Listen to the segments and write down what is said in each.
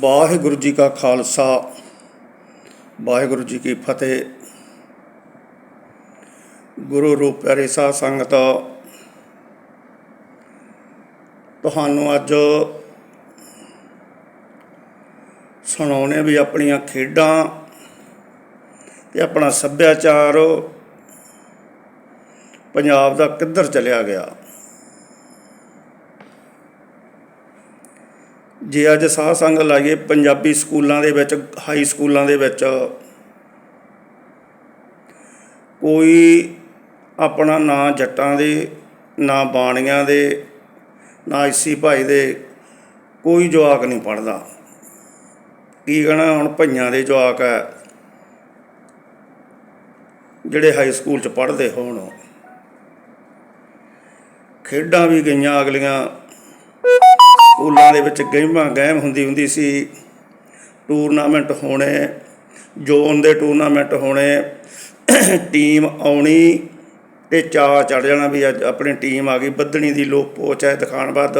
ਵਾਹਿਗੁਰੂ ਜੀ ਕਾ ਖਾਲਸਾ, ਵਾਹਿਗੁਰੂ ਜੀ ਕੀ ਫਤਿਹ। ਗੁਰੂ ਰੂਪ ਪਿਆਰੇ ਸਾਧ ਸੰਗਤ, ਤੁਹਾਨੂੰ ਅੱਜ ਸੁਣਾਉਣੇ ਵੀ ਆਪਣੀਆਂ ਖੇਡਾਂ ਤੇ ਆਪਣਾ ਸੱਭਿਆਚਾਰ ਪੰਜਾਬ ਦਾ ਕਿੱਧਰ ਚਲਿਆ ਗਿਆ। ਜੇ ਅੱਜ ਸਾਹ ਸੰਗ ਲਾਈਏ ਪੰਜਾਬੀ ਸਕੂਲਾਂ ਦੇ ਵਿੱਚ, ਹਾਈ ਸਕੂਲਾਂ ਦੇ ਵਿੱਚ, ਕੋਈ ਆਪਣਾ ਨਾਂ ਜੱਟਾਂ ਦੇ, ਨਾ ਬਾਣੀਆਂ ਦੇ, ਨਾ ਇਸੀ ਭਾਈ ਦੇ ਕੋਈ ਜਵਾਕ ਨਹੀਂ ਪੜਦਾ ਕੀ ਕਹਣਾ ਹੁਣ ਭਈਆਂ ਦੇ ਜਵਾਕ ਹੈ, ਜਿਹੜੇ ਹਾਈ ਸਕੂਲ ਚ ਪੜ੍ਹਦੇ ਹੋਣ। ਖੇਡਾਂ ਵੀ ਗਈਆਂ ਅਗਲੀਆਂ। ਸਕੂਲਾਂ ਦੇ ਵਿੱਚ ਗੇਮਾਂ, ਗੈਮ ਹੁੰਦੀ ਹੁੰਦੀ ਸੀ। ਟੂਰਨਾਮੈਂਟ ਹੋਣੇ, ਜ਼ੋਨ ਦੇ ਟੂਰਨਾਮੈਂਟ ਹੋਣੇ, ਟੀਮ ਆਉਣੀ ਤੇ ਚਾਅ ਚੜ ਜਾਣਾ ਵੀ ਅੱਜ ਆਪਣੀ ਟੀਮ ਆ ਗਈ। ਬੱਧਣੀ ਦੀ ਲੋਪੋ ਚਾਹੇ ਦਖਾਨਬੱਦ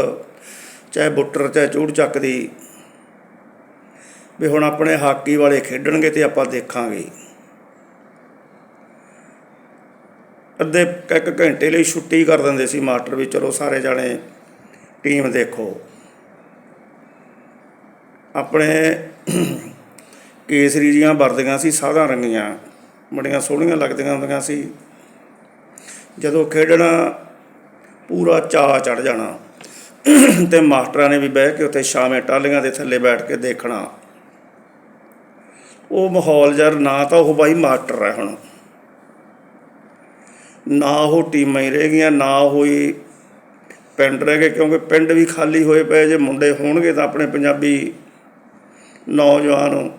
ਚਾਹੇ ਬੁੱਟਰ, ਚਾਹੇ ਚੂੜ ਚੱਕ ਦੀ ਵੀ ਹੁਣ ਆਪਣੇ ਹਾਕੀ ਵਾਲੇ ਖੇਡਣਗੇ ਤੇ ਆਪਾਂ ਦੇਖਾਂਗੇ। ਅੱਧੇ ਇੱਕ ਘੰਟੇ ਲਈ ਛੁੱਟੀ ਕਰ ਦਿੰਦੇ ਸੀ ਮਾਸਟਰ ਵੀ, ਚਲੋ ਸਾਰੇ ਜਾਣੇ ਟੀਮ ਦੇਖੋ। ਆਪਣੇ ਕੇਸਰੀ ਜੀਆਂ ਵਰਦੀਆਂ ਸੀ, ਸਾਧਾਂ ਰੰਗੀਆਂ। ਬੜੀਆਂ ਸੋਹਣੀਆਂ ਲੱਗਦੀਆਂ ਹੁੰਦੀਆਂ ਸੀ। ਜਦੋਂ ਖੇਡਣਾ ਪੂਰਾ ਚਾਅ ਚੜ ਜਾਣਾ ਤੇ ਮਾਸਟਰਾਂ ਨੇ ਵੀ ਬਹਿ ਕੇ ਉੱਥੇ ਛਾਵੇਂ ਟਾਲੀਆਂ ਦੇ ਥੱਲੇ ਬੈਠ ਕੇ ਦੇਖਣਾ। ਉਹ ਮਾਹੌਲ ਜਰ ਨਾ ਤਾਂ ਉਹ ਬਾਈ ਮਾਸਟਰ ਹੈ ਹੁਣ। ਨਾ ਉਹ ਟੀਮਾਂ ਹੀ ਰਹਿ ਗਈਆਂ, ਨਾ ਹੋਈ ਪਿੰਡ ਰਹਿ ਗਏ, ਕਿਉਂਕਿ ਪਿੰਡ ਵੀ ਖਾਲੀ ਹੋਏ ਪਏ, ਜੇ ਮੁੰਡੇ ਹੋਣਗੇ ਤਾਂ ਆਪਣੇ ਪੰਜਾਬੀ ਨੌਜਵਾਨ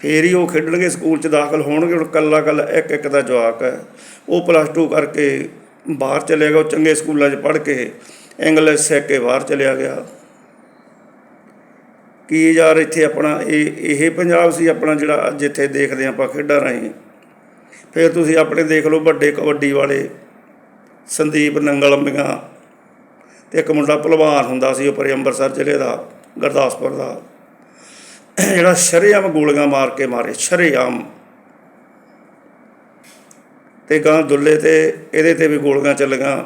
ਫੇਰ ਹੀ ਉਹ ਖੇਡਣਗੇ, ਸਕੂਲ 'ਚ ਦਾਖਲ ਹੋਣਗੇ, ਹੁਣ ਕੱਲਾ ਕੱਲਾ ਇੱਕ ਇੱਕ ਦਾ ਜਵਾਕ ਹੈ। ਉਹ ਪਲੱਸ 2 ਕਰਕੇ ਬਾਹਰ ਚਲੇ ਗਿਆ, ਉਹ ਚੰਗੇ ਸਕੂਲਾਂ 'ਚ ਪੜ੍ਹ ਕੇ ਇੰਗਲਿਸ਼ ਸਿੱਖ ਕੇ ਬਾਹਰ ਚਲਿਆ ਗਿਆ। ਕੀ ਯਾਰ ਇੱਥੇ ਆਪਣਾ, ਇਹ ਇਹ ਪੰਜਾਬ ਸੀ ਆਪਣਾ ਜਿਹੜਾ ਜਿੱਥੇ ਦੇਖਦੇ ਆਪਾਂ ਖੇਡਾਂ ਰਾਹੀਂ। ਫਿਰ ਤੁਸੀਂ ਆਪਣੇ ਦੇਖ ਲਓ ਵੱਡੇ ਕਬੱਡੀ ਵਾਲੇ, ਸੰਦੀਪ ਨੰਗਲ ਅੰਬੀਆਂ ਤੇ ਇੱਕ ਮੁੰਡਾ ਭਲਵਾਨ ਹੁੰਦਾ ਸੀ ਉੱਪਰ ਅੰਮ੍ਰਿਤਸਰ ਜ਼ਿਲ੍ਹੇ ਦਾ, ਗੁਰਦਾਸਪੁਰ ਦਾ। ਜਿਹੜਾ ਸ਼ਰੇਆਮ ਗੋਲੀਆਂ ਮਾਰ ਕੇ ਮਾਰੇ, ਸ਼ਰੇਆਮ। ਤੇ ਗਾਂ ਦੁੱਲੇ ਤੇ ਇਹਦੇ ਤੇ ਵੀ ਗੋਲੀਆਂ ਚੱਲੀਆਂ।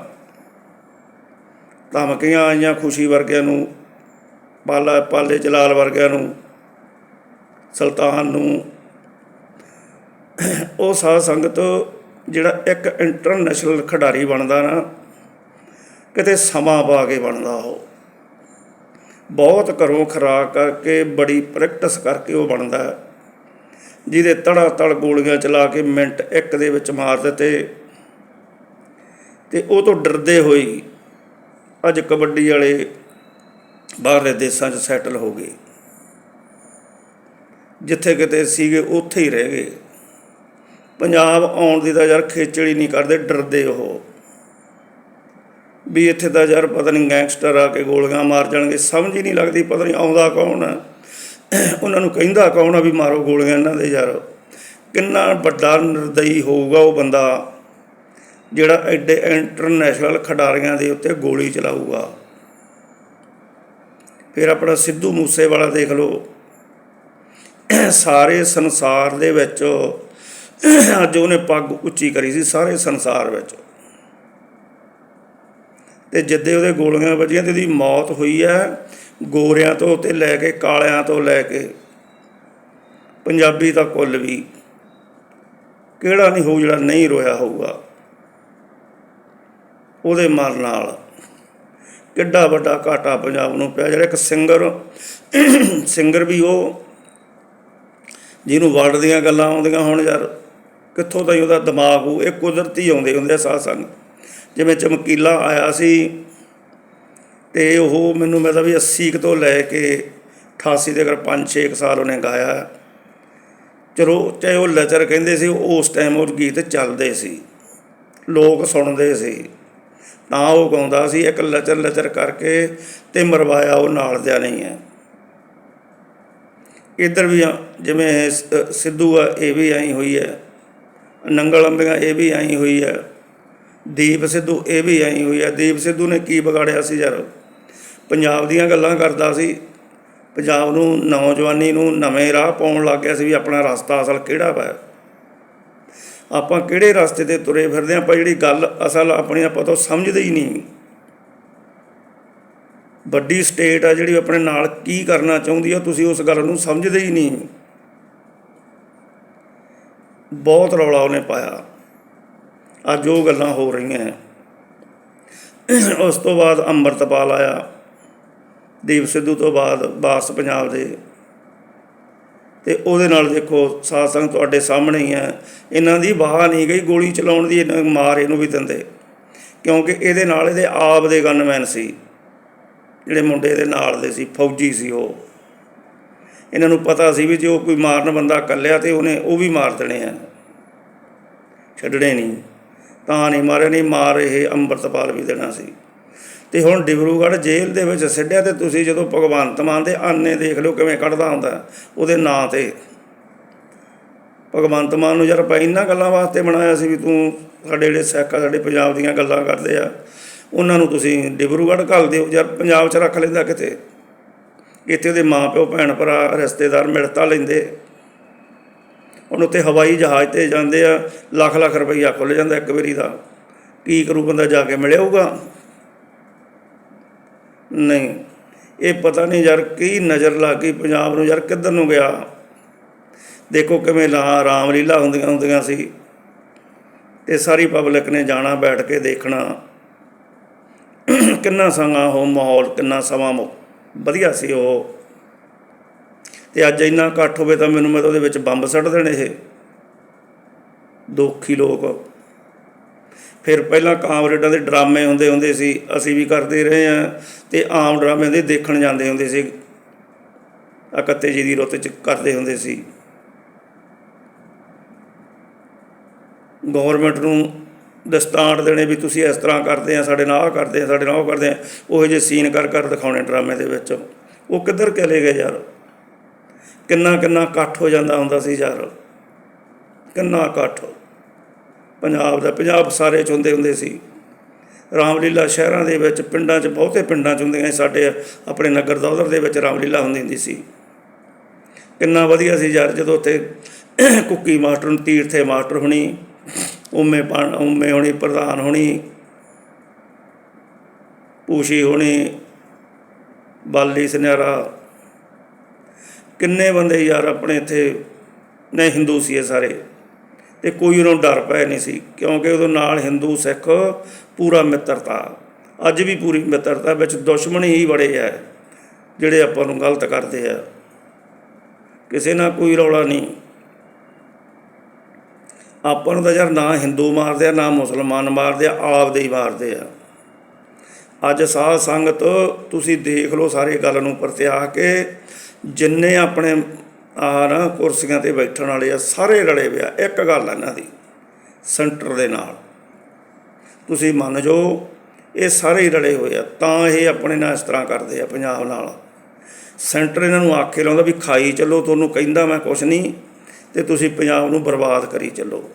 ਧਮਕੀਆਂ ਆਈਆਂ ਖੁਸ਼ੀ ਵਰਗਿਆਂ ਨੂੰ, ਪਾਲਾ ਪਾਲੇ ਜਲਾਲ ਵਰਗਿਆਂ ਨੂੰ, ਸੁਲਤਾਨ ਨੂੰ। ਉਹ ਸਾਧ ਸੰਗਤ ਜਿਹੜਾ ਇੱਕ ਇੰਟਰਨੈਸ਼ਨਲ ਖਿਡਾਰੀ ਬਣਦਾ ਨਾ, ਕਿਤੇ ਸਮਾਂ ਪਾ ਕੇ ਬਣਦਾ ਉਹ। ਬਹੁਤ ਘਰੋਂ ਖਰਾਕ ਕਰਕੇ ਬੜੀ ਪ੍ਰੈਕਟਿਸ ਕਰਕੇ ਉਹ ਬਣਦਾ ਹੈ। ਜਿਹਦੇ ਤੜਾ ਤੜ ਗੋਲੀਆਂ ਚਲਾ ਕੇ ਮਿੰਟ ਇੱਕ ਦੇ ਵਿੱਚ ਮਾਰ ਦਿੱਤੇ। ਤੇ ਉਹ ਤੋਂ ਡਰਦੇ ਹੋਈ ਅੱਜ ਕਬੱਡੀ ਵਾਲੇ ਬਾਹਰਲੇ ਦੇਸ਼ਾਂ 'ਚ ਸੈਟਲ ਹੋ ਗਏ। ਜਿੱਥੇ ਕਿਤੇ ਸੀਗੇ, ਉੱਥੇ ਹੀ ਰਹਿ ਗਏ। ਪੰਜਾਬ ਆਉਣ ਦੀ ਤਾਂ ਯਾਰ ਖੇਚੜੀ ਨਹੀਂ ਕਰਦੇ, ਡਰਦੇ ਉਹ। ਵੀ ਇੱਥੇ ਤਾਂ ਯਾਰ ਪਤਾ ਨਹੀਂ ਗੈਂਗਸਟਰ ਆ ਕੇ ਗੋਲੀਆਂ ਮਾਰ ਜਾਣਗੇ, ਸਮਝ ਹੀ ਨਹੀਂ ਲੱਗਦੀ, ਪਤਾ ਨਹੀਂ ਆਉਂਦਾ ਕੌਣ ਆ। ਉਹਨਾਂ ਨੂੰ ਕਹਿੰਦਾ ਕੌਣ ਆ ਵੀ ਮਾਰੋ ਗੋਲੀਆਂ ਇਹਨਾਂ ਦੇ ਯਾਰ। ਕਿੰਨਾ ਵੱਡਾ ਨਿਰਦਈ ਹੋਊਗਾ ਉਹ ਬੰਦਾ, ਜਿਹੜਾ ਐਡੇ ਇੰਟਰਨੈਸ਼ਨਲ ਖਿਡਾਰੀਆਂ ਦੇ ਉੱਤੇ ਗੋਲੀ ਚਲਾਊਗਾ। ਫਿਰ ਆਪਣਾ ਸਿੱਧੂ ਮੂਸੇਵਾਲਾ ਦੇਖ ਲਓ। ਸਾਰੇ ਸੰਸਾਰ ਦੇ ਵਿੱਚ ਅੱਜ ਉਹਨੇ ਪੱਗ ਉੱਚੀ ਕਰੀ ਸੀ, ਸਾਰੇ ਸੰਸਾਰ ਵਿੱਚ। ਤੇ ਜਿੱਦੇ ਉਹਦੇ ਗੋਲੀਆਂ ਵੱਜੀਆਂ ਤੇ ਉਹਦੀ ਮੌਤ ਹੋਈ ਹੈ ਗੋਰਿਆਂ ਤੋਂ ਤੇ ਲੈ ਕੇ ਕਾਲਿਆਂ ਤੋਂ ਲੈ ਕੇ। ਪੰਜਾਬੀ ਤਾਂ ਕੁੱਲ ਵੀ ਕਿਹੜਾ ਨਹੀਂ ਹੋਊ ਜਿਹੜਾ ਨਹੀਂ ਰੋਇਆ ਹੋਊਗਾ। ਉਹਦੇ ਮਰਨ ਨਾਲ ਕਿੱਡਾ ਵੱਡਾ ਘਾਟਾ ਪੰਜਾਬ ਨੂੰ ਪਿਆ। ਜਿਹੜਾ ਇੱਕ ਸਿੰਗਰ ਸਿੰਗਰ ਵੀ ਉਹ, ਜਿਹਨੂੰ ਵਰਡ ਦੀਆਂ ਗੱਲਾਂ ਆਉਂਦੀਆਂ ਹੁਣ ਯਾਰ, ਕਿੱਥੋਂ ਤਾਈ ਉਹਦਾ ਦਿਮਾਗ ਉਹ ਇਹ ਕੁਦਰਤੀ ਆਉਂਦੇ ਹੁੰਦੇ ਆ ਸਾਧ ਸੰਗ ਜਿਵੇਂ ਚਮਕੀਲਾ ਆਇਆ ਸੀ ਤੇ ਉਹ ਮੈਨੂੰ ਮੈਂ ਤਾਂ ਵੀ 80 ਕੁ ਤੋਂ ਲੈ ਕੇ 88 ਦੇ ਅਗਰ 5-6 ਸਾਲ ਉਹਨੇ ਗਾਇਆ। ਚਲੋ ਚਾਹੇ ਉਹ ਲਚਰ ਕਹਿੰਦੇ ਸੀ ਉਸ ਟਾਈਮ ਉਹ ਗੀਤ ਚੱਲਦੇ ਸੀ ਲੋਕ ਸੁਣਦੇ ਸੀ। ਤਾਂ ਉਹ ਗਾਉਂਦਾ ਸੀ ਇੱਕ ਲਚਰ ਲਚਰ ਕਰਕੇ ਤੇ ਮਰਵਾਇਆ ਉਹ ਨਾਲ ਦਿਆ ਨਹੀਂ ਹੈ ਇੱਧਰ ਵੀ ਆ, ਜਿਵੇਂ ਸਿੱਧੂ ਆ ਇਹ ਵੀ ਆਈ ਹੋਈ ਹੈ। ਨੰਗਲ ਅੰਬੀਆਂ ਇਹ ਵੀ ਆਈ ਹੋਈ ਹੈ। ਦੀਪ ਸਿੱਧੂ, ਇਹ ਵੀ ਆਈ ਹੋਈ ਹੈ ਦੀਪ ਸਿੱਧੂ ਨੇ ਕੀ ਵਿਗਾੜਿਆ ਸੀ ਯਾਰ? ਪੰਜਾਬ ਦੀਆਂ ਗੱਲਾਂ ਕਰਦਾ ਸੀ। ਪੰਜਾਬ ਨੂੰ, ਨੌਜਵਾਨੀ ਨੂੰ ਨਵੇਂ ਰਾਹ ਪਾਉਣ ਲੱਗ ਗਿਆ ਸੀ ਵੀ ਆਪਣਾ ਰਸਤਾ ਅਸਲ ਕਿਹੜਾ ਵਾ? ਆਪਾਂ ਕਿਹੜੇ ਰਸਤੇ ਤੇ ਤੁਰੇ ਫਿਰਦੇ ਹਾਂ? ਆਪਾਂ ਜਿਹੜੀ ਗੱਲ ਅਸਲ ਆਪਣੀ ਆਪਾਂ ਤੋਂ ਸਮਝਦੇ ਹੀ ਨਹੀਂ। ਵੱਡੀ ਸਟੇਟ ਆ ਜਿਹੜੀ ਆਪਣੇ ਨਾਲ ਕੀ ਕਰਨਾ ਚਾਹੁੰਦੀ ਆ, ਤੁਸੀਂ ਉਸ ਗੱਲ ਨੂੰ ਸਮਝਦੇ ਹੀ ਨਹੀਂ। ਬਹੁਤ ਰੌਲਾ ਉਹਨੇ ਪਾਇਆ। ਅੱਜ ਉਹ ਗੱਲਾਂ ਹੋ ਰਹੀਆਂ ਉਸ ਤੋਂ ਬਾਅਦ ਅੰਮ੍ਰਿਤਪਾਲ ਆਇਆ। ਦੀਪ ਸਿੱਧੂ ਤੋਂ ਬਾਅਦ ਬਾਸ ਪੰਜਾਬ ਦੇ। ਤੇ ਉਹਦੇ ਨਾਲ ਦੇਖੋ ਸਾਧ ਸੰਗਤ ਤੁਹਾਡੇ ਸਾਹਮਣੇ ਹੀ ਹੈ। ਇਹਨਾਂ ਦੀ ਬਾਹ ਨਹੀਂ ਗਈ ਗੋਲੀ ਚਲਾਉਣ ਦੀ, ਇਹਨਾਂ ਮਾਰ ਇਹਨੂੰ ਵੀ ਦਿੰਦੇ। ਕਿਉਂਕਿ ਇਹਦੇ ਨਾਲ ਇਹਦੇ ਆਪ ਦੇ ਗਨਮੈਨ ਸੀ। ਜਿਹੜੇ ਮੁੰਡੇ ਦੇ ਨਾਲ ਦੇ ਸੀ, ਫੌਜੀ ਸੀ ਉਹ। ਇਹਨਾਂ ਨੂੰ ਪਤਾ ਸੀ ਵੀ ਜੇ ਉਹ ਕੋਈ ਮਾਰਨ ਬੰਦਾ ਕੱਲਿਆ ਤੇ ਉਹਨੇ ਉਹ ਵੀ ਮਾਰ ਦੇਣੇ ਆ। ਛੱਡਣੇ ਨਹੀਂ। ਤਾਂ ਨਹੀਂ ਮਾਰੇ ਨਹੀਂ ਮਾਰ ਇਹ ਅੰਮ੍ਰਿਤਪਾਲ ਵੀ ਦੇਣਾ ਸੀ। ਤੇ ਹੁਣ ਡਿਬਰੂਗੜ੍ਹ ਜੇਲ੍ਹ ਦੇ ਵਿੱਚ ਸਿੱਧਿਆ ਤੇ ਤੁਸੀਂ ਜਦੋਂ ਭਗਵੰਤ ਮਾਨ ਦੇ ਆਨੇ ਦੇਖ ਲਓ ਕਿਵੇਂ ਕੱਢਦਾ ਹੁੰਦਾ, ਉਹਦੇ ਨਾਂ ਤੇ। ਭਗਵੰਤ ਮਾਨ ਨੂੰ ਯਾਰ ਆਪਾਂ ਇਹਨਾਂ ਗੱਲਾਂ ਵਾਸਤੇ ਬਣਾਇਆ ਸੀ ਵੀ ਤੂੰ ਸਾਡੇ ਜਿਹੜੇ ਸਿੱਖ ਆ, ਸਾਡੇ ਪੰਜਾਬ ਦੀਆਂ ਗੱਲਾਂ ਕਰਦੇ ਆ, ਉਹਨਾਂ ਨੂੰ ਤੁਸੀਂ ਡਿਬਰੂਗੜ੍ਹ ਘੱਲ ਦਿਓ, ਯਾਰ ਪੰਜਾਬ 'ਚ ਰੱਖ ਲੈਂਦਾ ਕਿਤੇ। ਇੱਥੇ ਉਹਦੇ ਮਾਂ ਪਿਓ ਭੈਣ ਭਰਾ ਰਿਸ਼ਤੇਦਾਰ ਮਿਲਤਾ ਲੈਂਦੇ। ਹੁਣ ਉੱਥੇ ਹਵਾਈ ਜਹਾਜ਼ ਤੇ ਜਾਂਦੇ ਆ, ਲੱਖ ਲੱਖ ਰੁਪਈਆ ਖੁੱਲ ਜਾਂਦਾ ਇੱਕ ਵਾਰੀ ਦਾ। ਕੀ ਕਰੂ ਬੰਦਾ ਜਾ ਕੇ ਮਿਲਿਆਊਗਾ ਨਹੀਂ। ਇਹ ਪਤਾ ਨਹੀਂ ਯਾਰ ਕੀ ਨਜ਼ਰ ਲੱਗ ਗਈ ਪੰਜਾਬ ਨੂੰ ਯਾਰ ਕਿੱਧਰ ਨੂੰ ਗਿਆ। ਦੇਖੋ ਕਿਵੇਂ ਲਾ ਰਾਮਲੀਲਾ ਹੁੰਦੀਆਂ ਹੁੰਦੀਆਂ ਸੀ। ਤੇ ਸਾਰੀ ਪਬਲਿਕ ਨੇ ਜਾਣਾ, ਬੈਠ ਕੇ ਦੇਖਣਾ। ਕਿੰਨਾ ਸੰਗਾ ਉਹ ਮਾਹੌਲ, ਕਿੰਨਾ ਸਮਾਂ ਮੁ- ਵਧੀਆ ਸੀ ਉਹ। ਤੇ ਅੱਜ ਇੰਨਾ ਇਕੱਠ ਹੋਵੇ ਤਾਂ ਮੈਨੂੰ ਮੈਂ ਤਾਂ ਉਹਦੇ ਵਿੱਚ ਬੰਬ ਸੱਟ ਦੇਣੇ ਇਹ। ਦੋਖੀ ਲੋਕ। ਫਿਰ ਪਹਿਲਾਂ ਕਾਮਰੇਡਾਂ ਦੇ ਡਰਾਮੇ ਹੁੰਦੇ ਹੁੰਦੇ ਸੀ, ਅਸੀਂ ਵੀ ਕਰਦੇ ਰਹੇ ਆ ਤੇ ਆਮ ਡਰਾਮੇ ਦੇ ਦੇਖਣ ਜਾਂਦੇ ਹੁੰਦੇ ਸੀ। ਇਕੱਤੇ ਜੀ ਦੀ ਰੁੱਤ ਚ ਕਰਦੇ ਹੁੰਦੇ ਸੀ। ਗਵਰਨਮੈਂਟ ਨੂੰ ਦਸਤਾਂਟ ਦੇਣੇ ਵੀ ਤੁਸੀਂ ਇਸ ਤਰ੍ਹਾਂ ਕਰਦੇ ਆ, ਸਾਡੇ ਨਾਲ ਆਹ ਕਰਦੇ ਆ, ਸਾਡੇ ਨਾਲ ਉਹ ਕਰਦੇ ਆ। ਉਹ ਜਿਹੇ ਸੀਨ ਕਰ ਕਰ ਦਿਖਾਉਣੇ ਡਰਾਮੇ ਦੇ ਵਿੱਚ। ਉਹ ਕਿੱਧਰ ਚਲੇ ਗਏ ਯਾਰ? ਕਿੰਨਾ ਕਿੰਨਾ ਇਕੱਠ ਹੋ ਜਾਂਦਾ ਹੁੰਦਾ ਸੀ ਯਾਰ। ਕਿੰਨਾ ਇਕੱਠ। ਪੰਜਾਬ ਦਾ, ਪੰਜਾਬ ਸਾਰੇ ਚ ਹੁੰਦੇ ਹੁੰਦੇ ਸੀ। ਰਾਮਲੀਲਾ ਸ਼ਹਿਰਾਂ ਦੇ ਵਿੱਚ, ਪਿੰਡਾਂ 'ਚ ਬਹੁਤੇ ਪਿੰਡਾਂ 'ਚ ਹੁੰਦੀਆਂ ਸਾਡੇ ਆਪਣੇ ਨਗਰ ਦੌਲਰ ਦੇ ਵਿੱਚ ਰਾਮਲੀਲਾ ਹੁੰਦੀ ਹੁੰਦੀ ਸੀ। ਕਿੰਨਾ ਵਧੀਆ ਸੀ ਯਾਰ, ਜਦੋਂ ਉੱਥੇ ਕੁੱਕੀ ਮਾਸਟਰ ਨੂੰ ਤੀਰਥੇ ਮਾਸਟਰ ਹੋਣੀ, ਉਮੇ ਪਾਣ ਉਮੇ ਹੋਣੀ ਪ੍ਰਧਾਨ ਹੋਣੀ, ਪੂਸ਼ੀ ਹੋਣੀ, ਬਾਲੀ ਸੁਨਿਆਰਾ ਕਿੰਨੇ ਬੰਦੇ ਯਾਰ ਆਪਣੇ ਇੱਥੇ ਨੇ ਹਿੰਦੂ ਸੀ ਇਹ ਸਾਰੇ ਤੇ ਕੋਈ ਉਹਨਾਂ ਨੂੰ ਡਰ ਪੈ ਨਹੀਂ ਸੀ, ਕਿਉਂਕਿ ਉਹਦੇ ਨਾਲ ਹਿੰਦੂ, ਸਿੱਖ ਪੂਰਾ ਮਿੱਤਰਤਾ। ਅੱਜ ਵੀ ਪੂਰੀ ਮਿੱਤਰਤਾ ਵਿੱਚ ਦੁਸ਼ਮਣ ਹੀ ਬੜੇ ਆ, ਜਿਹੜੇ ਆਪਾਂ ਨੂੰ ਗਲਤ ਕਰਦੇ ਆ। ਕਿਸੇ ਨਾਲ ਕੋਈ ਰੌਲਾ ਨਹੀਂ। ਆਪਾਂ ਨੂੰ ਤਾਂ ਯਾਰ ਨਾ ਹਿੰਦੂ ਮਾਰਦੇ ਆ, ਨਾ ਮੁਸਲਮਾਨ ਮਾਰਦੇ ਆ ਆਪਦੇ ਹੀ ਮਾਰਦੇ ਆ। ਅੱਜ ਸਾਧ ਸੰਗਤ, ਤੁਸੀਂ ਦੇਖ ਲਓ ਸਾਰੇ ਗੱਲ ਨੂੰ ਪਰਤਿਆ ਕੇ ਜਿੰਨੇ ਆਪਣੇ ਆ ਨਾ ਕੁਰਸੀਆਂ ਤੇ ਬੈਠਣ ਵਾਲੇ ਆ, ਸਾਰੇ ਰਲੇ ਪਿਆ ਇੱਕ ਗੱਲ ਆ ਇਹਨਾਂ ਦੀ, ਸੈਂਟਰ ਦੇ ਨਾਲ। ਤੁਸੀਂ ਮੰਨ ਜਾਓ, ਇਹ ਸਾਰੇ ਹੀ ਰਲੇ ਹੋਏ ਆ, ਤਾਂ ਇਹ ਆਪਣੇ ਨਾਲ ਇਸ ਤਰ੍ਹਾਂ ਕਰਦੇ ਆ, ਪੰਜਾਬ ਨਾਲ। ਸੈਂਟਰ ਇਹਨਾਂ ਨੂੰ ਆਖੇ ਲਾਉਂਦਾ ਵੀ ਖਾਈ ਚੱਲੋ, ਤੁਹਾਨੂੰ ਕਹਿੰਦਾ ਮੈਂ ਕੁਛ ਨਹੀਂ, ਤੇ ਤੁਸੀਂ ਪੰਜਾਬ ਨੂੰ ਬਰਬਾਦ ਕਰੀ ਚੱਲੋ।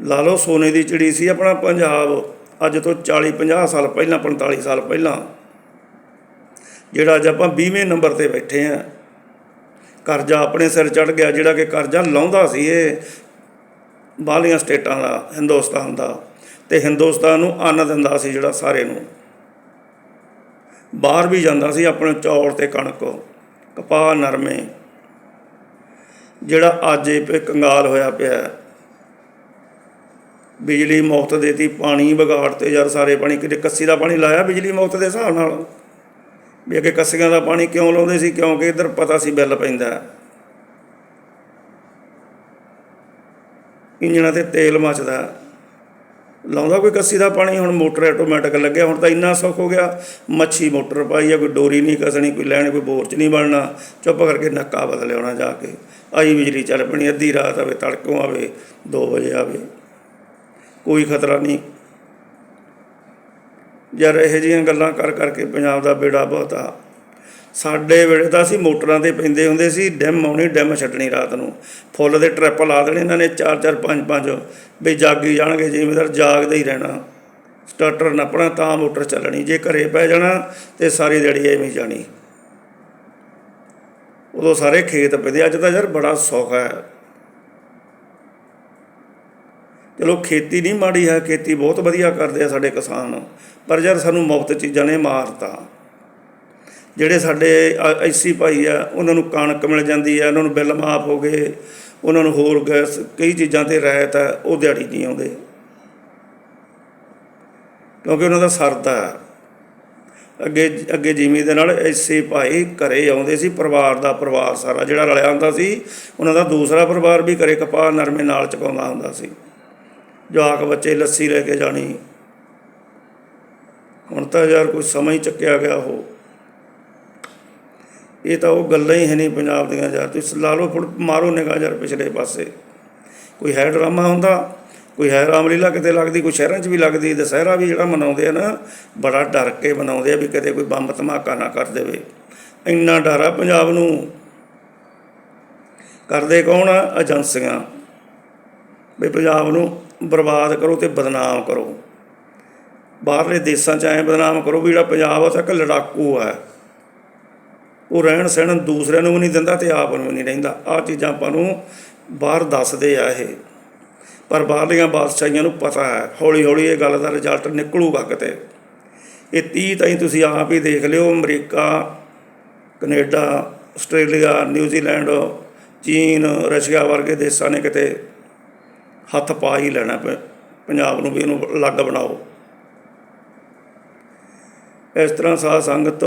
ਲਾ ਲਓ ਸੋਨੇ ਦੀ ਚਿੜੀ ਸੀ ਆਪਣਾ ਪੰਜਾਬ, ਅੱਜ ਤੋਂ 40 50 ਸਾਲ ਪਹਿਲਾਂ 45 ਸਾਲ ਪਹਿਲਾਂ। ਜਿਹੜਾ ਅੱਜ ਆਪਾਂ 20ਵੇਂ ਨੰਬਰ ਤੇ ਬੈਠੇ ਆ। ਕਰਜ਼ਾ ਆਪਣੇ ਸਿਰ ਚੜ ਗਿਆ, ਜਿਹੜਾ ਕਿ ਕਰਜ਼ਾ ਲਾਉਂਦਾ ਸੀ ਇਹ ਬਾਹਲੀਆਂ ਸਟੇਟਾਂ ਦਾ, ਹਿੰਦੁਸਤਾਨ ਦਾ। ਤੇ ਹਿੰਦੁਸਤਾਨ ਨੂੰ ਅੰਨ ਦਿੰਦਾ ਸੀ ਜਿਹੜਾ ਸਾਰੇ ਨੂੰ। ਬਾਹਰ ਵੀ ਜਾਂਦਾ ਸੀ ਆਪਣੇ ਚੌਲ ਤੇ ਕਣਕ, ਕਪਾਹ ਨਰਮੇ। ਜਿਹੜਾ ਅੱਜ ਇਹ ਕੰਗਾਲ ਹੋਇਆ ਪਿਆ। ਬਿਜਲੀ ਮੁਫਤ ਦੇਤੀ, ਪਾਣੀ ਵਿਗਾੜ ਤੇ ਯਾਰ ਸਾਰੇ ਪਾਣੀ, ਕਿਤੇ ਕੱਸੀ ਦਾ ਪਾਣੀ ਲਾਇਆ ਬਿਜਲੀ ਮੁਫਤ ਦੇ ਹਿਸਾਬ ਨਾਲ? ਵੀ ਅੱਗੇ ਕੱਸੀਆਂ ਦਾ ਪਾਣੀ ਕਿਉਂ ਲਾਉਂਦੇ ਸੀ? ਕਿਉਂਕਿ ਇੱਧਰ ਪਤਾ ਸੀ ਬਿੱਲ ਪੈਂਦਾ। ਹੈ। ਇੰਜਣਾਂ ਤੇ ਤੇਲ ਮੱਚਦਾ। ਲਾਉਂਦਾ ਕੋਈ ਕੱਸੀ ਦਾ ਪਾਣੀ, ਹੁਣ ਮੋਟਰ ਆਟੋਮੈਟਿਕ ਲੱਗਿਆ। ਹੁਣ ਤਾਂ ਇੰਨਾ ਸੁੱਖ ਹੋ ਗਿਆ। ਮੱਛੀ ਮੋਟਰ ਪਾਈ ਆ, ਕੋਈ ਡੋਰੀ ਨਹੀਂ ਕਸਣੀ, ਕੋਈ ਲੈਣ, ਕੋਈ ਬੋਰ ਚ ਨਹੀਂ ਬਣਨਾ। ਚੁੱਪ ਕਰਕੇ ਨੱਕਾ ਬਦਲ ਆਉਣਾ ਜਾ ਕੇ। ਆਈ ਬਿਜਲੀ ਚੱਲ ਪਣੀ, ਅੱਧੀ ਰਾਤ ਆਵੇ, ਤੜਕੋਂ ਆਵੇ 2 ਵਜੇ ਆਵੇ। ਕੋਈ ਖਤਰਾ ਨਹੀਂ। ਯਾਰ ਇਹੋ ਜਿਹੀਆਂ ਗੱਲਾਂ ਕਰ ਕਰਕੇ ਪੰਜਾਬ ਦਾ ਬੇੜਾ ਬਹੁਤਾ ਸਾਡੇ ਵੇਲੇ ਤਾਂ ਅਸੀਂ ਮੋਟਰਾਂ ਤੇ ਪੈਂਦੇ ਹੁੰਦੇ ਸੀ, ਡੈਮ ਆਉਣੀ, ਡੈਮ ਛੱਡਣੀ ਰਾਤ ਨੂੰ। ਫੁੱਲ ਦੇ ਟ੍ਰਿਪ ਲਾ ਦੇਣੇ ਇਹਨਾਂ ਨੇ 4 4 5 5 ਵੀ ਜਾਗੀ ਜਾਣਗੇ, ਜ਼ਿਮੀਦਾਰ ਜਾਗਦੇ ਹੀ ਰਹਿਣਾ। ਸਟਾਰਟਰ ਨੱਪਣਾ ਤਾਂ ਮੋਟਰ ਚੱਲਣੀ, ਜੇ ਘਰੇ ਪੈ ਜਾਣਾ ਤੇ ਸਾਰੀ ਦਿਹਾੜੀ ਐਵੇਂ ਜਾਣੀ। ਉਦੋਂ ਸਾਰੇ ਖੇਤ ਪੈਦੇ, ਅੱਜ ਤਾਂ ਯਾਰ ਬੜਾ ਸੌਖਾ ਹੈ। ਚਲੋ ਖੇਤੀ ਨਹੀਂ ਮਾੜੀ ਹੈ, ਖੇਤੀ ਬਹੁਤ ਵਧੀਆ ਕਰਦੇ ਆ ਸਾਡੇ ਕਿਸਾਨ। ਪਰ ਯਾਰ ਸਾਨੂੰ ਮੁਫਤ ਚੀਜ਼ਾਂ ਨੇ ਮਾਰਤਾ। ਜਿਹੜੇ ਸਾਡੇ ਐਸੀ ਭਾਈ ਆ, ਉਹਨਾਂ ਨੂੰ ਕਣਕ ਮਿਲ ਜਾਂਦੀ ਆ ਉਹਨਾਂ ਨੂੰ ਬਿੱਲ ਮਾਫ ਹੋ ਗਏ, ਉਹਨਾਂ ਨੂੰ ਹੋਰ ਗੈਸ, ਕਈ ਚੀਜ਼ਾਂ ਤੇ ਰਾਇਤ ਹੈ, ਉਹ ਦਿਹਾੜੀ ਨਹੀਂ ਆਉਂਦੇ। ਕਿਉਂਕਿ ਉਹਨਾਂ ਦਾ ਸਰਦਾ ਹੈ। ਅੱਗੇ ਅੱਗੇ ਜਿਮੀ ਦੇ ਨਾਲ ਐਸੇ ਭਾਈ ਘਰੇ ਆਉਂਦੇ ਸੀ, ਪਰਿਵਾਰ ਦਾ ਪਰਿਵਾਰ ਸਾਰਾ ਜਿਹੜਾ ਰਲਿਆ ਹੁੰਦਾ ਸੀ, ਉਹਨਾਂ ਦਾ ਦੂਸਰਾ ਪਰਿਵਾਰ ਵੀ ਘਰੇ ਕਪਾਹ, ਨਰਮੇ ਨਾਲ ਚਕਾਉਂਦਾ ਹੁੰਦਾ ਸੀ। ਜਵਾਕ ਬੱਚੇ ਲੱਸੀ ਲੈ ਕੇ ਜਾਣੀ। ਹੁਣ ਤਾਂ ਯਾਰ ਕੋਈ ਸਮਾਂ ਹੀ ਚੱਕਿਆ ਗਿਆ ਉਹ। ਇਹ ਤਾਂ ਉਹ ਗੱਲਾਂ ਹੀ ਹੈ ਨਹੀਂ ਪੰਜਾਬ ਦੀਆਂ ਯਾਰ। ਤੁਸੀਂ ਲਾ ਲਓ ਫੁੱਟ ਮਾਰੋ ਨਿਗਾਹ ਯਾਰ ਪਿਛਲੇ ਪਾਸੇ। ਕੋਈ ਹੈ ਡਰਾਮਾ ਹੁੰਦਾ, ਕੋਈ ਹੈ ਰਾਮਲੀਲਾ ਕਿਤੇ ਲੱਗਦੀ, ਕੋਈ ਸ਼ਹਿਰਾਂ 'ਚ ਵੀ ਲੱਗਦੀ, ਦੁਸਹਿਰਾ ਵੀ ਜਿਹੜਾ ਮਨਾਉਂਦੇ ਆ ਨਾ, ਬੜਾ ਡਰ ਕੇ ਮਨਾਉਂਦੇ ਆ ਵੀ ਕਦੇ ਕੋਈ ਬੰਬ ਧਮਾਕਾ ਨਾ ਕਰ ਦੇਵੇ। ਇੰਨਾ ਡਰ ਆ ਪੰਜਾਬ ਨੂੰ। ਕਰਦੇ ਕੌਣ ਆ? ਏਜੰਸੀਆਂ। ਵੀ ਪੰਜਾਬ ਨੂੰ ਬਰਬਾਦ ਕਰੋ ਤੇ ਬਦਨਾਮ ਕਰੋ। ਬਾਹਰਲੇ ਦੇਸ਼ਾਂ 'ਚ ਐਂ ਬਦਨਾਮ ਕਰੋ ਵੀ ਜਿਹੜਾ ਪੰਜਾਬ ਆ ਉਹ ਇੱਕ ਲੜਾਕੂ ਹੈ ਉਹ ਰਹਿਣ ਸਹਿਣ ਦੂਸਰਿਆਂ ਨੂੰ ਵੀ ਨਹੀਂ ਦਿੰਦਾ ਤੇ ਆਪ ਨੂੰ ਵੀ ਨਹੀਂ ਰਹਿੰਦਾ। ਆਹ ਚੀਜ਼ਾਂ ਆਪਾਂ ਨੂੰ ਬਾਹਰ ਦੱਸਦੇ ਆ ਇਹ। ਪਰ ਬਾਹਰਲੀਆਂ ਬਾਦਸ਼ਾਹੀਆਂ ਨੂੰ ਪਤਾ ਹੈ ਹੌਲੀ ਹੌਲੀ ਇਹ ਗੱਲ ਦਾ ਰਿਜ਼ਲਟ ਨਿਕਲੂਗਾ ਕਿਤੇ। ਇਹ 30 ਤਾਈਂ ਤੁਸੀਂ ਆਪ ਹੀ ਦੇਖ ਲਿਓ, America, Canada, Australia, New Zealand, ਚੀਨ, ਰਸ਼ੀਆ ਵਰਗੇ ਦੇਸ਼ਾਂ ਨੇ ਕਿਤੇ ਹੱਥ ਪਾ ਹੀ ਲੈਣਾ ਪ- ਪੰਜਾਬ ਨੂੰ ਵੀ ਇਹਨੂੰ ਅਲੱਗ ਬਣਾਓ। ਇਸ ਤਰ੍ਹਾਂ ਸਾਧ ਸੰਗਤ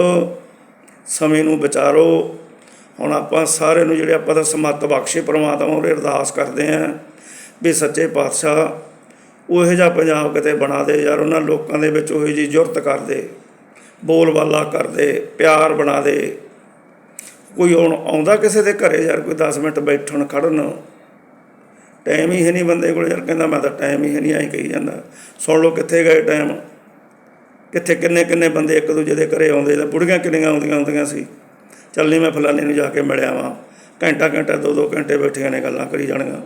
ਸਮੇਂ ਨੂੰ ਵਿਚਾਰੋ। ਹੁਣ ਆਪਾਂ ਸਾਰਿਆਂ ਨੂੰ ਜਿਹੜੇ ਆਪਾਂ ਦਾ ਸਮੱਤ ਬਖਸ਼ੇ ਪ੍ਰਮਾਤਮਾ ਉਹਦੇ ਅਰਦਾਸ ਕਰਦੇ ਆਂ ਵੀ ਸੱਚੇ ਪਾਤਸ਼ਾਹ ਉਹ ਜਿਹਾ ਪੰਜਾਬ ਕਿਤੇ ਬਣਾ ਦੇ ਯਾਰ, ਉਹਨਾਂ ਲੋਕਾਂ ਦੇ ਵਿੱਚ ਉਹ ਜਿਹੀ ਜੁਰਤ ਕਰ ਦੇ ਬੋਲਬਾਲਾ ਕਰ ਦੇ, ਪਿਆਰ ਬਣਾ ਦੇ। ਕੋਈ ਹੁਣ ਆਉਂਦਾ ਕਿਸੇ ਦੇ ਘਰੇ ਯਾਰ, ਕੋਈ 10 ਮਿੰਟ ਬੈਠਣ ਖੜਨ। ਟਾਈਮ ਹੀ ਹੈ ਨਹੀਂ ਬੰਦੇ ਕੋਲ ਯਾਰ, ਕਹਿੰਦਾ ਮੈਂ ਤਾਂ ਟਾਈਮ ਹੀ ਹੈ ਨਹੀਂ, ਐਂ ਕਹੀ ਜਾਂਦਾ। ਸੁਣ ਲਓ ਕਿੱਥੇ ਗਏ ਟਾਈਮ ਕਿੱਥੇ, ਕਿੰਨੇ ਕਿੰਨੇ ਬੰਦੇ ਇੱਕ ਦੂਜੇ ਦੇ ਘਰੇ ਆਉਂਦੇ, ਤੇ ਬੁੜੀਆਂ ਕਿੰਨੀਆਂ ਆਉਂਦੀਆਂ ਹੁੰਦੀਆਂ ਸੀ। ਚੱਲ ਨਹੀਂ ਮੈਂ ਫਲਾਣੇ ਨੂੰ ਜਾ ਕੇ ਮਿਲਿਆ ਵਾਂ। ਘੰਟਾ ਘੰਟਾ, ਦੋ ਦੋ ਘੰਟੇ ਬੈਠੀਆਂ ਨੇ ਗੱਲਾਂ ਕਰੀ ਜਾਣੀਆਂ।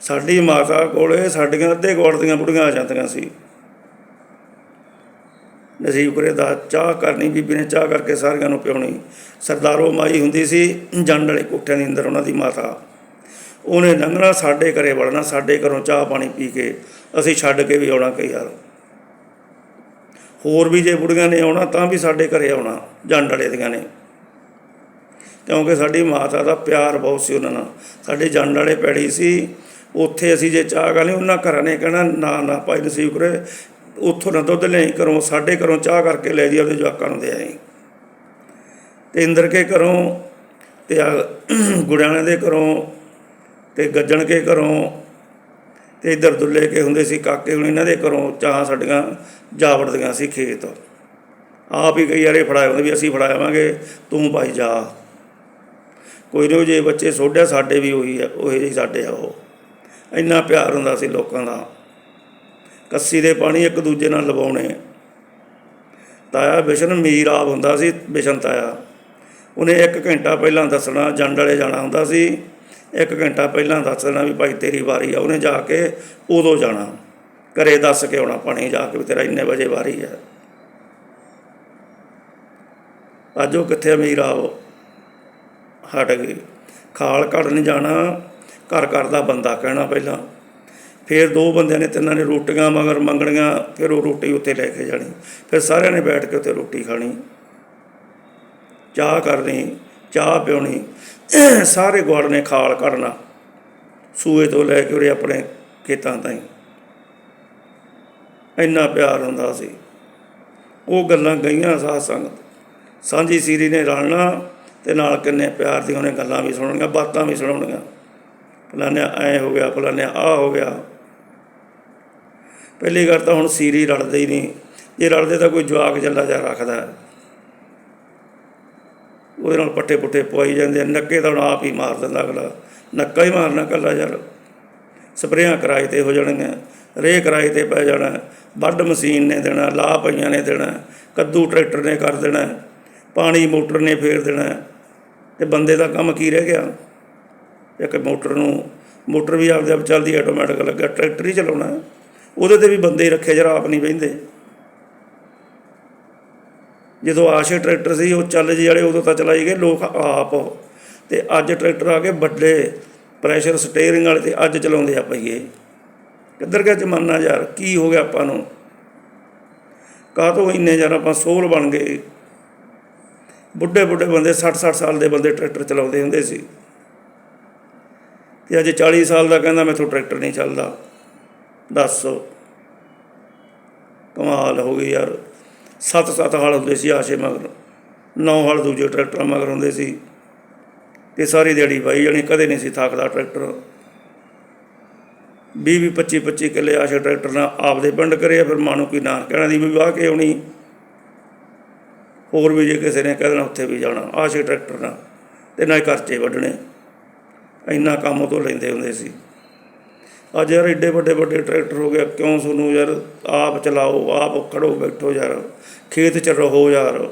ਸਾਡੀ ਮਾਤਾ ਕੋਲੇ ਸਾਡੀਆਂ ਅੱਧੇ ਗੋੜ ਦੀਆਂ ਬੁੜੀਆਂ ਆ ਜਾਂਦੀਆਂ ਸੀ। ਨਸੀਬ ਕਰੇ ਦਾ ਚਾਹ ਕਰਨੀ, ਬੀਬੀ ਨੇ ਚਾਹ ਕਰਕੇ ਸਾਰਿਆਂ ਨੂੰ ਪਿਉਣੀ। ਸਰਦਾਰੋ ਮਾਈ ਹੁੰਦੀ ਸੀ, ਜੰਡ ਵਾਲੇ ਕੋਠਿਆਂ ਦੇ ਅੰਦਰ ਉਹਨਾਂ ਦੀ ਮਾਤਾ। ਉਹਨੇ ਲੰਘਣਾ, ਸਾਡੇ ਘਰੇ ਵੜਨਾ, ਸਾਡੇ ਘਰੋਂ ਚਾਹ ਪਾਣੀ ਪੀ ਕੇ ਅਸੀਂ ਛੱਡ ਕੇ ਵੀ ਆਉਣਾ ਕਈ ਵਾਰ। ਹੋਰ ਵੀ ਜੇ ਬੁੜੀਆਂ ਨੇ ਆਉਣਾ ਤਾਂ ਵੀ ਸਾਡੇ ਘਰੇ ਆਉਣਾ ਜੰਡ ਵਾਲੇ ਦੀਆਂ ਨੇ। ਕਿਉਂਕਿ ਸਾਡੀ ਮਾਤਾ ਦਾ ਪਿਆਰ ਬਹੁਤ ਸੀ ਉਹਨਾਂ ਨਾਲ। ਸਾਡੇ ਜੰਡ ਵਾਲੇ ਪੈੜੀ ਸੀ, ਉੱਥੇ ਅਸੀਂ ਜੇ ਚਾਹ ਕਰ ਉਹਨਾਂ ਘਰਾਂ ਨੇ ਕਹਿਣਾ, ਨਾ ਨਾ ਭਾਈ ਨਸੀਬ ਕਰੇ, ਉੱਥੋਂ ਨਾ ਦੁੱਧ ਲਿਆਈ, ਘਰੋਂ, ਸਾਡੇ ਘਰੋਂ ਚਾਹ ਕਰਕੇ ਲੈ ਜੀ ਉਹਦੇ ਜਵਾਕਾਂ ਨੂੰ ਦੇ ਆਈ। ਤੇ ਇੰਦਰ ਕੇ ਘਰੋਂ ਤੇ ਆ, ਗੁੜਿਆਣੇ ਦੇ ਘਰੋਂ ਤੇ ਗੱਜਣ ਕੇ ਘਰੋਂ ਤੇ ਇਧਰ ਦੁੱਲੇ ਕੇ ਹੁੰਦੇ ਸੀ ਕਾਕੇ, ਹੁਣ ਇਹਨਾਂ ਦੇ ਘਰੋਂ ਚਾਹ ਸਾਡੀਆਂ ਜਾ ਵੜਦੀਆਂ ਸੀ ਖੇਤ। ਆਪ ਹੀ ਕਈ ਵਾਰੇ ਫੜਾਏ ਹੁੰਦੇ ਵੀ ਅਸੀਂ ਫੜਾਵਾਂਗੇ ਤੂੰ ਭਾਈ ਜਾ। ਕੋਈ ਨਹੀਂ ਜੇ ਬੱਚੇ ਸੋਢਿਆ, ਸਾਡੇ ਵੀ ਉਹੀ ਆ, ਉਹੇ ਜਿਹੇ ਸਾਡੇ ਆ ਉਹ। ਇੰਨਾ ਪਿਆਰ ਹੁੰਦਾ ਸੀ ਲੋਕਾਂ ਦਾ। ਕੱਸੀ ਦੇ ਪਾਣੀ ਇੱਕ ਦੂਜੇ ਨਾਲ ਲਵਾਉਣੇ। ਤਾਇਆ ਬਿਸ਼ਨ ਮੀਰ ਆਪ ਹੁੰਦਾ ਸੀ, ਬਿਸ਼ਨ ਤਾਇਆ। ਉਹਨੇ ਇੱਕ ਘੰਟਾ ਪਹਿਲਾਂ ਦੱਸਣਾ, ਜੰਡ ਵਾਲੇ ਜਾਣਾ ਹੁੰਦਾ ਸੀ। ਇੱਕ ਘੰਟਾ ਪਹਿਲਾਂ ਦੱਸ ਦੇਣਾ ਵੀ ਭਾਈ ਤੇਰੀ ਵਾਰੀ ਆ, ਉਹਨੇ ਜਾ ਕੇ ਉਦੋਂ ਜਾਣਾ। ਘਰੇ ਦੱਸ ਕੇ ਆਉਣਾ ਪਾਣੀ ਜਾ ਕੇ ਵੀ ਤੇਰਾ ਇੰਨੇ ਵਜੇ ਵਾਰੀ ਹੈ ਅੱਜ ਉਹ ਕਿੱਥੇ ਅਮੀਰ ਆ ਉਹ? ਹਟ ਗਈ। ਖਾਲ ਕੱਢਣ ਜਾਣਾ, ਘਰ ਘਰ ਦਾ ਬੰਦਾ ਕਹਿਣਾ ਪਹਿਲਾਂ। ਫਿਰ ਦੋ ਬੰਦਿਆਂ ਨੇ, ਤਿੰਨਾਂ ਨੇ ਰੋਟੀਆਂ ਮਗਰ ਮੰਗਣੀਆਂ, ਫਿਰ ਉਹ ਰੋਟੀ ਉੱਤੇ ਲੈ ਕੇ ਜਾਣੀ। ਫਿਰ ਸਾਰਿਆਂ ਨੇ ਬੈਠ ਕੇ ਉੱਤੇ ਰੋਟੀ ਖਾਣੀ। ਚਾਹ ਕਰਨੀ, ਚਾਹ ਪਿਉਣੀ। ਸਾਰੇ ਗੁਆੜ ਨੇ ਖਾਲ ਕੱਢਣਾ, ਸੂਏ ਤੋਂ ਲੈ ਕੇ ਉਰੇ ਆਪਣੇ ਖੇਤਾਂ ਤਾਈਂ। ਇੰਨਾ ਪਿਆਰ ਹੁੰਦਾ ਸੀ। ਉਹ ਗੱਲਾਂ ਗਈਆਂ ਸਾਧ ਸੰਗਤ। ਸਾਂਝੀ ਸੀਰੀ ਨੇ ਰਲਣਾ ਤੇ ਨਾਲ ਕਿੰਨੇ ਪਿਆਰ ਦੀਆਂ ਉਹਨੇ ਗੱਲਾਂ ਵੀ ਸੁਣਨੀਆਂ, ਬਾਤਾਂ ਵੀ ਸੁਣਾਉਣੀਆਂ। ਫਲਾਨਿਆ ਐ ਹੋ ਗਿਆ ਫਲਾਨਿਆ ਆ ਹੋ ਗਿਆ। ਪਹਿਲੀ ਗੱਲ ਤਾਂ ਹੁਣ ਸੀਰੀ ਰਲਦੇ ਹੀ ਨਹੀਂ। ਜੇ ਰਲਦੇ ਤਾਂ ਕੋਈ ਜਵਾਕ ਜੱਲਾ ਜਾ ਰੱਖਦਾ। ਉਹਦੇ ਨਾਲ ਪੱਟੇ ਪੁੱਟੇ ਪਵਾਈ ਜਾਂਦੇ ਆ, ਨੱਕੇ ਤਾਂ ਹੁਣ ਆਪ ਹੀ ਮਾਰ ਦਿੰਦਾ ਅਗਲਾ। ਨੱਕਾ ਹੀ ਮਾਰਨਾ ਕੱਲਾ ਯਾਰ। ਸਪਰੇਆਂ ਕਿਰਾਏ ਤੇ ਹੋ ਜਾਣਗੀਆਂ ਰੇ ਕਿਰਾਏ ਤੇ ਪੈ ਜਾਣਾ, ਵੱਢ ਮਸ਼ੀਨ ਨੇ ਦੇਣਾ, ਲਾ ਪਈਆਂ ਨੇ ਦੇਣਾ, ਕੱਦੂ ਟਰੈਕਟਰ ਨੇ ਕਰ ਦੇਣਾ, ਪਾਣੀ ਮੋਟਰ ਨੇ ਫੇਰ ਦੇਣਾ, ਤੇ ਬੰਦੇ ਦਾ ਕੰਮ ਕੀ ਰਹਿ ਗਿਆ? ਇੱਕ ਮੋਟਰ ਨੂੰ, ਮੋਟਰ ਵੀ ਆਪਦੇ ਆਪ ਚੱਲਦੀ, ਆਟੋਮੈਟਿਕ ਲੱਗਾ, ਟਰੈਕਟਰ ਹੀ ਚਲਾਉਣਾ। ਉਹਦੇ ਤੇ ਵੀ ਬੰਦੇ ਰੱਖੇ ਜਰਾ ਆਪ ਨਹੀਂ ਬਹਿੰਦੇ। ਜਦੋਂ ਆਸ਼ੇ ਟਰੈਕਟਰ ਸੀ, ਉਹ ਚੱਲ ਜੀ ਵਾਲੇ, ਉਦੋਂ ਤਾਂ ਚਲਾਈ ਗਏ ਲੋਕ ਆਪ। ਤੇ ਅੱਜ ਟਰੈਕਟਰ ਆ ਕੇ ਵੱਡੇ ਪ੍ਰੈਸ਼ਰ ਸਟੀਅਰਿੰਗ ਵਾਲੇ ਤੇ ਅੱਜ ਚਲਾਉਂਦੇ ਆ ਪਈਏ ਕਿੱਧਰ ਗਿਆ ਜ਼ਮਾਨਾ ਯਾਰ? ਕੀ ਹੋ ਗਿਆ ਆਪਾਂ ਨੂੰ? ਕਾਹ ਤੋਂ ਇੰਨੇ ਯਾਰ ਆਪਾਂ ਸੋਲ ਬਣ ਗਏ? ਬੁੱਢੇ ਬੁੱਢੇ ਬੰਦੇ 60 60 ਸਾਲ ਦੇ ਬੰਦੇ ਟਰੈਕਟਰ ਚਲਾਉਂਦੇ ਹੁੰਦੇ ਸੀ। ਤੇ ਅੱਜ 40 ਸਾਲ ਦਾ ਕਹਿੰਦਾ ਮੈਥੋਂ ਟਰੈਕਟਰ ਨਹੀਂ ਚੱਲਦਾ। ਦੱਸ। ਕਮਾਲ ਹੋ ਗਈ ਯਾਰ। ਸੱਤ ਸੱਤ ਹਲ ਹੁੰਦੇ ਸੀ ਆਸ਼ੇ ਮਗਰ, ਨੌ ਹਲ ਦੂਜੇ ਟਰੈਕਟਰਾਂ ਮਗਰ ਹੁੰਦੇ ਸੀ। ਤੇ ਸਾਰੀ ਦਿਹਾੜੀ ਬਾਈ ਜਾਣੀ ਕਦੇ ਨਹੀਂ ਸੀ ਥੱਕਦਾ ਟਰੈਕਟਰ। 20 ਵੀਹ 25 25 ਕਿੱਲੇ ਆਸ਼ੇ ਟਰੈਕਟਰ ਨਾਲ ਆਪਦੇ ਪਿੰਡ ਕਰਿਆ ਫਿਰ ਮਾਂ ਨੂੰ ਕੀ ਨਾਂ ਕਹਿਣਾ ਦੀ ਵੀ ਵਾਹ ਕੇ ਆਉਣੀ। ਹੋਰ ਵੀ ਜੇ ਕਿਸੇ ਨੇ ਕਹਿ ਦੇਣਾ, ਉੱਥੇ ਵੀ ਜਾਣਾ ਆਸ਼ੇ ਟਰੈਕਟਰ ਨਾਲ ਤੇ ਨਾ ਖਰਚੇ ਵੱਢਣੇ। ਇੰਨਾ ਕੰਮ ਉਹ ਤੋਂ ਲੈਂਦੇ ਹੁੰਦੇ ਸੀ। ਅੱਜ ਯਾਰ ਏਡੇ ਵੱਡੇ ਵੱਡੇ ਟਰੈਕਟਰ ਹੋ ਗਿਆ ਕਿਉਂ ਤੁਹਾਨੂੰ ਯਾਰ ਆਪ ਚਲਾਓ, ਆਪ ਖੜੋ, ਬੈਠੋ ਯਾਰ, ਖੇਤ ਚ ਰਹੋ ਯਾਰ।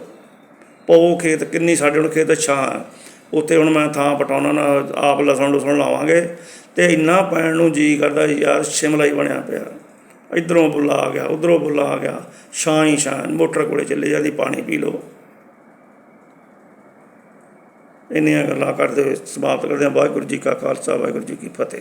ਪਓ ਖੇਤ, ਕਿੰਨੀ ਸਾਡੇ ਹੁਣ ਖੇਤ ਛਾਂ ਹੈ। ਉੱਥੇ ਹੁਣ ਮੈਂ ਥਾਂ ਪਟਾਉਣਾ ਨਾ, ਆਪ ਲਸਣ ਲੁਸਣ ਲਾਵਾਂਗੇ। ਤੇ ਇੰਨਾ ਪੈਣ ਨੂੰ ਜੀ ਕਰਦਾ ਯਾਰ, ਸ਼ਿਮਲਾ ਹੀ ਬਣਿਆ ਪਿਆ। ਇਧਰੋਂ ਬੁੱਲਾ ਆ ਗਿਆ, ਉਧਰੋਂ ਬੁੱਲਾ ਆ ਗਿਆ। ਛਾਂ ਹੀ ਛਾਂ, ਮੋਟਰ ਕੋਲੇ ਚੱਲੇ ਜਾਂਦੀ, ਪਾਣੀ ਪੀ ਲਓ। ਇੰਨੀਆਂ ਗੱਲਾਂ ਕਰਦੇ ਹੋਏ ਸਮਾਪਤ ਕਰਦੇ ਹਾਂ। ਵਾਹਿਗੁਰੂ ਜੀ ਕਾ ਖਾਲਸਾ, ਵਾਹਿਗੁਰੂ ਜੀ ਕੀ ਫਤਿਹ।